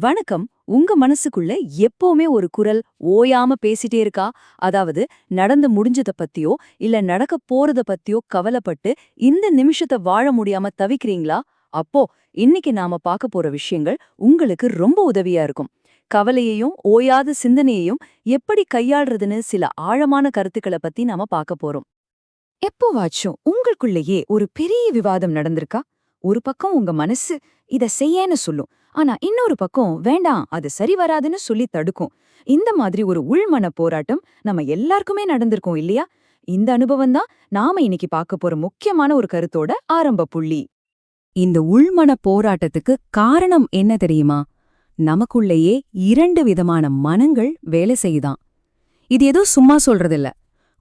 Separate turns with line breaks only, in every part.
வணக்கம். உங்க மனசுக்குள்ள எப்பவுமே ஒரு குரல் ஓயாம பேசிட்டே இருக்கா? அதாவது நடந்து முடிஞ்சத பத்தியோ இல்ல நடக்க போறத பத்தியோ கவலைப்பட்டு இந்த நிமிஷத்தை வாழ முடியாம தவிக்கிறீங்களா? அப்போ இன்னைக்கு நாம பார்க்க போற விஷயங்கள் உங்களுக்கு ரொம்ப உதவியா இருக்கும். கவலையையும் ஓயாத சிந்தனையையும் எப்படி கையாள்றதுன்னு சில ஆழமான கருத்துக்களை பத்தி நாம பார்க்க போறோம்.
எப்போவாச்சும் உங்களுக்குள்ளேயே ஒரு பெரிய விவாதம் நடந்திருக்கா? ஒரு பக்கம் உங்க மனசு இத செய்யன்னு சொல்லும். ஆனா இன்னொரு பக்கம் வேண்டாம் அது சரி வராதுன்னு சொல்லி தடுக்கும். இந்த மாதிரி ஒரு உள்மன போராட்டம் நம்ம எல்லாருக்குமே நடந்திருக்கோம் இல்லையா? இந்த அனுபவம் தான் நாம இன்னைக்கு பார்க்க போற முக்கியமான ஒரு கருத்தோட ஆரம்ப புள்ளி. இந்த உள்மன போராட்டத்துக்கு காரணம் என்ன தெரியுமா? நமக்குள்ளேயே இரண்டு விதமான மனங்கள் வேலை செய்யுதாம் இது ஏதோ சும்மா சொல்றதில்ல.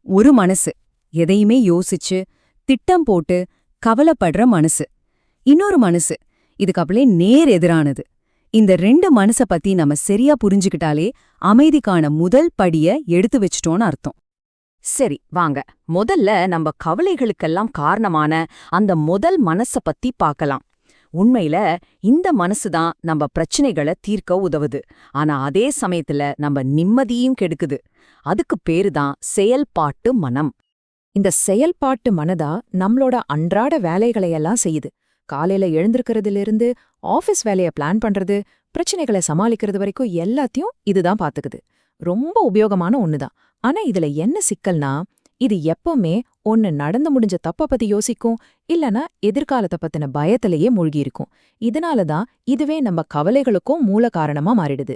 ஒரு மனசு எதையுமே யோசிச்சு திட்டம் போட்டு கவலைப்படுற மனசு. இன்னொரு மனசு இதுக்கு அப்படியே நேர் எதிரானது. இந்த ரெண்டு மனச பத்தி நம்ம சரியா புரிஞ்சுக்கிட்டாலே அமைதிக்கான முதல் படிய எடுத்து வச்சிட்டோம்னு அர்த்தம்.
சரி வாங்க. முதல்ல நம்ம கவலைகளுக்கெல்லாம் காரணமான அந்த முதல் மனச பத்தி பார்க்கலாம். உண்மையில இந்த மனசு தான் நம்ம பிரச்சனைகளை தீர்க்க உதவுது. ஆனா அதே சமயத்துல நம்ம நிம்மதியும் கெடுக்குது. அதுக்கு பேரு தான் செயல்பாட்டு மனம்.
இந்த செயல்பாட்டு மனதா நம்மளோட அன்றாட வேலைகளையெல்லாம் செய்யுது. காலையில எழுந்திருக்கிறதுல ஆஃபீஸ் வேலைய பிளான் பண்றது பிரச்சனைகளை சமாளிக்கிறது வரைக்கும் எல்லாத்தையும் இதுதான் பாத்துக்குது. ரொம்ப உபயோகமான ஒண்ணுதான். ஆனா இதுல என்ன சிக்கல்னா இது எப்பவுமே ஒன்னு நடந்து முடிஞ்ச தப்ப பத்தி யோசிக்கும் இல்லனா எதிர்காலத்தை பத்தின பயத்திலேயே மூழ்கி இருக்கும் இதனாலதான் இதுவே நம்ம கவலைகளுக்கும் மூல காரணமா மாறிடுது.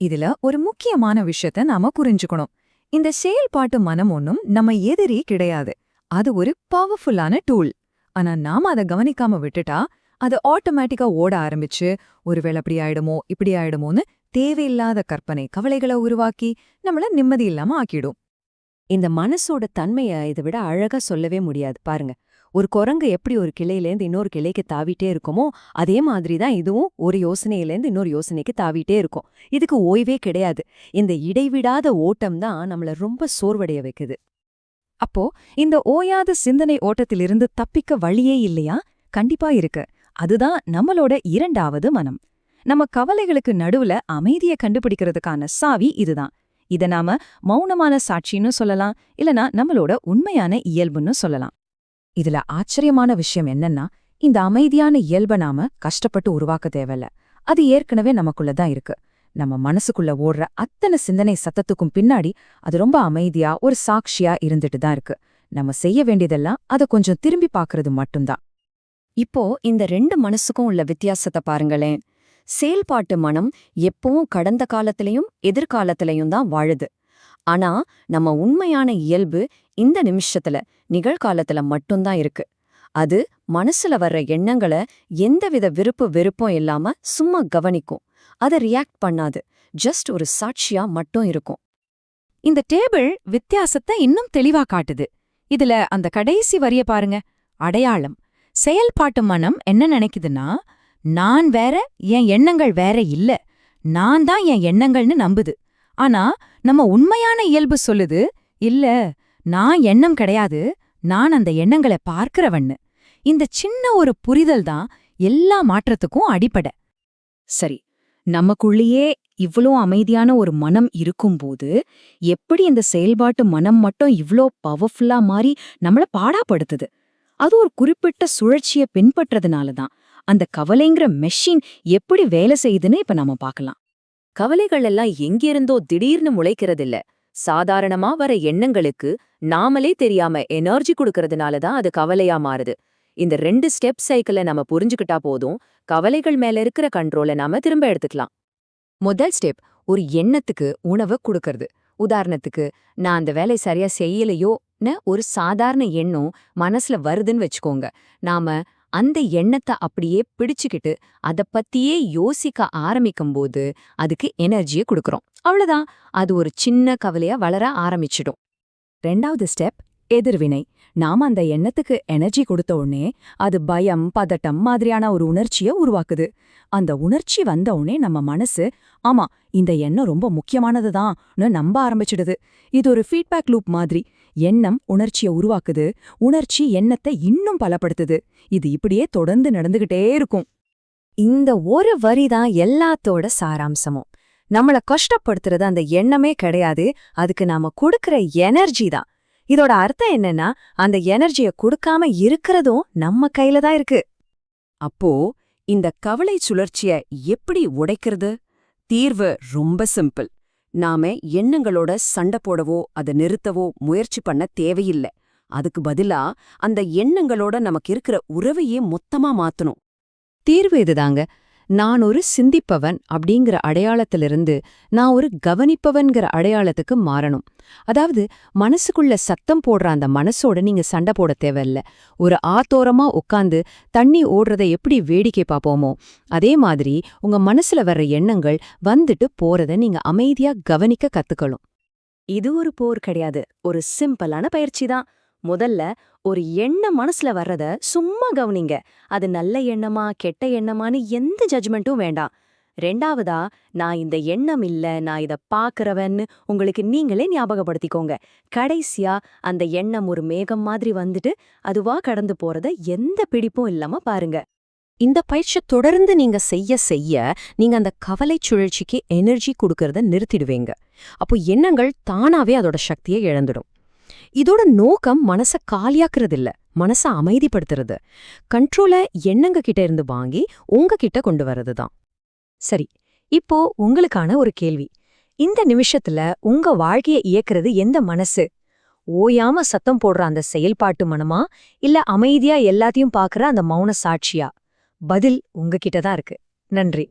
இதுல ஒரு முக்கியமான விஷயத்த நாம புரிஞ்சுக்கணும். இந்த செயல்பாட்டு மனம் ஒன்னும் நம்ம எதிரி கிடையாது. அது ஒரு பவர்ஃபுல்லான டூல் ஆனா நாம அதை கவனிக்காம விட்டுட்டா அது ஆட்டோமேட்டிக்கா ஓட ஆரம்பிச்சு ஒருவேளை அப்படி ஆயிடுமோ இப்படி ஆயிடுமோன்னு தேவையில்லாத கற்பனை கவலைகளை உருவாக்கி நம்மள நிம்மதி இல்லாம ஆக்கிடும்.
இந்த மனசோட தன்மைய இதை விட அழகா சொல்லவே முடியாது. பாருங்க ஒரு குரங்கு எப்படி ஒரு கிளையிலேருந்து இன்னொரு கிளைக்கு தாவிட்டே இருக்குமோ அதே மாதிரி தான் இதுவும் ஒரு யோசனையிலேருந்து இன்னொரு யோசனைக்கு தாவிட்டே இருக்கும். இதுக்கு ஓய்வே கிடையாது. இந்த இடைவிடாத ஓட்டம் தான் நம்மள ரொம்ப சோர்வடைய வைக்குது.
அப்போ இந்த ஓயாத சிந்தனை ஓட்டத்திலிருந்து தப்பிக்க வழியே இல்லையா? கண்டிப்பா இருக்கு. அதுதான் நம்மளோட இரண்டாவது மனம். நம்ம கவலைகளுக்கு நடுவுல அமைதிய கண்டுபிடிக்கிறதுக்கான சாவி இதுதான். இத நாம மௌனமான சாட்சின்னு சொல்லலாம் இல்லனா நம்மளோட உண்மையான இயல்புன்னு சொல்லலாம். இதுல ஆச்சரியமான விஷயம் என்னன்னா இந்த அமைதியான இயல்ப நாம கஷ்டப்பட்டு உருவாக்க தேவையில்ல. அது ஏற்கனவே நமக்குள்ளதான் இருக்கு. நம்ம மனசுக்குள்ள ஓடுற அத்தனை சிந்தனை சத்தத்துக்கும் பின்னாடி அது ரொம்ப அமைதியா ஒரு சாட்சியா இருந்துட்டு தான் இருக்கு. நம்ம செய்ய வேண்டியதெல்லாம் அதை கொஞ்சம் திரும்பி பார்க்கறது மட்டும்தான்.
இப்போ இந்த ரெண்டு மனசுக்கும் உள்ள வித்தியாசத்தை பாருங்களேன். செயல்பாட்டு மனம் எப்பவும் கடந்த காலத்திலையும் எதிர்காலத்திலையும் தான் வாழுது. ஆனா நம்ம உண்மையான இயல்பு இந்த நிமிஷத்துல நிகழ்காலத்துல மட்டும்தான் இருக்கு. அது மனசுல வர்ற எண்ணங்களை எந்தவித விருப்பு வெறுப்பும் இல்லாம சும்மா கவனிக்கும். அதை ரியாக்ட் பண்ணாது. ஜஸ்ட் ஒரு சாட்சியா மட்டும் இருக்கும்.
இந்த டேபிள் வித்தியாசத்தை இன்னும் தெளிவா காட்டுது. இதுல அந்த கடைசி வரிய பாருங்க. அடையாளம். செயல்பாட்டு மனம் என்ன நினைக்குதுன்னா நான் வேற என் எண்ணங்கள் வேற இல்ல. நான் தான் என் எண்ணங்கள்னு நம்புது. ஆனா நம்ம உண்மையான இயல்பு சொல்லுது இல்ல நான் எண்ணம் கிடையாது நான் அந்த எண்ணங்களை பார்க்கிறவன்னு. இந்த சின்ன ஒரு புரிதல் தான் எல்லா மாற்றத்துக்கும் அடிப்படை. சரி நமக்குள்ளேயே இவ்ளோ அமைதியான ஒரு மனம் இருக்கும்போது எப்படி இந்த செயல்பாட்டு மனம் மட்டும் இவ்ளோ பவர்ஃபுல்லா மாறி நம்மள பாடாப்படுத்துது? அது ஒரு குறிப்பிட்ட சுழற்சிய பின்பற்றதுனால தான் அந்த கவலைங்கிற மெஷின் எப்படி வேலை செய்யுதுன்னு இப்ப நாம பார்க்கலாம்.
கவலைகள் எல்லாம் எங்கிருந்தோ திடீர்னு முளைக்கிறதில்ல. சாதாரணமா வர எண்ணங்களுக்கு நாமளே தெரியாம எனர்ஜி கொடுக்கறதுனால தான் அது கவலையா மாறுது. இந்த ரெண்டு ஸ்டெப் சைக்கிளை நம்ம புரிஞ்சுக்கிட்டா போதும். கவலைகள் மேல இருக்கிற கண்ட்ரோலை நாம திரும்ப எடுத்துக்கலாம்.
முதல் ஸ்டெப் ஒரு எண்ணத்துக்கு உணவை கொடுக்கறது. உதாரணத்துக்கு நான் அந்த வேலை சரியா செய்யலையோன்னு ஒரு சாதாரண எண்ணம் மனசுல வருதுன்னு வச்சுக்கோங்க. நாம அந்த எண்ணத்தை அப்படியே பிடிச்சுக்கிட்டு அத பத்தியே யோசிக்க ஆரம்பிக்கும்போது அதுக்கு எனர்ஜியை கொடுக்கறோம். அவ்வளவுதான். அது ஒரு சின்ன கவலையா வளர ஆரம்பிச்சிடும். ரெண்டாவது ஸ்டெப் எதிர்வினை. நாம அந்த எண்ணத்துக்கு எனர்ஜி கொடுத்த உடனே அது பயம் பதட்டம் மாதிரியான ஒரு உணர்ச்சியை உருவாக்குது. அந்த உணர்ச்சி வந்த உடனே நம்ம மனசு ஆமா இந்த எண்ணம் ரொம்ப முக்கியமானதுதான்னு நம்ப ஆரம்பிச்சிடுது. இது ஒரு ஃபீட்பேக் லூப் மாதிரி எண்ணம் உணர்ச்சியை உருவாக்குது. உணர்ச்சி எண்ணத்தை இன்னும் பலப்படுத்துது. இது இப்படியே தொடர்ந்து நடந்துகிட்டே இருக்கும்.
இந்த ஒரு வரி தான் எல்லாத்தோட சாராம்சமும். நம்மள கஷ்டப்படுத்துறது அந்த எண்ணமே கிடையாது. அதுக்கு நாம கொடுக்கற எனர்ஜி தான். இதோட அர்த்தம் என்னன்னா அந்த எனர்ஜிய கொடுக்காம இருக்கிறதும் நம்ம கையில தான் இருக்கு. அப்போ இந்த கவலை சுழற்சிய எப்படி உடைக்கிறது? தீர்வு ரொம்ப சிம்பிள். நாம எண்ணங்களோட சண்டை போடவோ அதை நிறுத்தவோ முயற்சி பண்ண தேவையில்லை. அதுக்கு பதிலா அந்த எண்ணங்களோட நமக்கு இருக்கிற உறவையே மொத்தமா மாத்தணும். தீர்வு இதுதாங்க நான் ஒரு சிந்திப்பவன் அப்படிங்கிற அடையாளத்திலிருந்து நான் ஒரு கவனிப்பவன்கிற அடையாளத்துக்கு மாறணும். அதாவது மனசுக்குள்ள சத்தம் போடுற அந்த மனசோட நீங்க சண்டை போட தேவையில்ல. ஒரு ஆத்தோரமா உட்காந்து தண்ணி ஓடுறத எப்படி வேடிக்கை பார்ப்போமோ அதே மாதிரி உங்க மனசுல வர்ற எண்ணங்கள் வந்துட்டு போறத நீங்க அமைதியா கவனிக்க கத்துக்கணும். இது ஒரு போர் கிடையாது. ஒரு சிம்பிளான பயிற்சி தான். முதல்ல ஒரு எண்ணம் மனசுல வர்றத சும்மா கவனிங்க. அது நல்ல எண்ணமா கெட்ட எண்ணமான்னு எந்த ஜட்ஜ்மெண்ட்டும் வேண்டாம். ரெண்டாவதா நான் இந்த எண்ணம் இல்ல நான் இத பாக்குறவன்னு உங்களுக்கு நீங்களே ஞாபகப்படுத்திக்கோங்க. கடைசியா அந்த எண்ணம் ஒரு மேகம் மாதிரி வந்துட்டு அதுவா கடந்து போறத எந்த பிடிப்பும் இல்லாம பாருங்க. இந்த பயிற்சியை தொடர்ந்து நீங்க செய்ய செய்ய நீங்க அந்த கவலை சுழற்சிக்கு எனர்ஜி கொடுக்கறத நிறுத்திடுவீங்க. அப்போ எண்ணங்கள் தானாவே அதோட சக்தியை இழந்துடும். இதோட நோக்கம் மனச காலியாக்குறது இல்ல மனச அமைதிப்படுத்துறது. கண்ட்ரோல எண்ணங்க கிட்ட இருந்து வாங்கி உங்ககிட்ட கொண்டு வர்றது தான் சரி இப்போ உங்களுக்கான ஒரு கேள்வி. இந்த நிமிஷத்துல உங்க வாழ்க்கைய இயக்குறது எந்த மனசு? ஓயாம சத்தம் போடுற அந்த செயல்பாட்டு மனமா? இல்ல அமைதியா எல்லாத்தையும் பாக்குற அந்த மௌன சாட்சியா? பதில் உங்ககிட்ட தான் இருக்கு. நன்றி.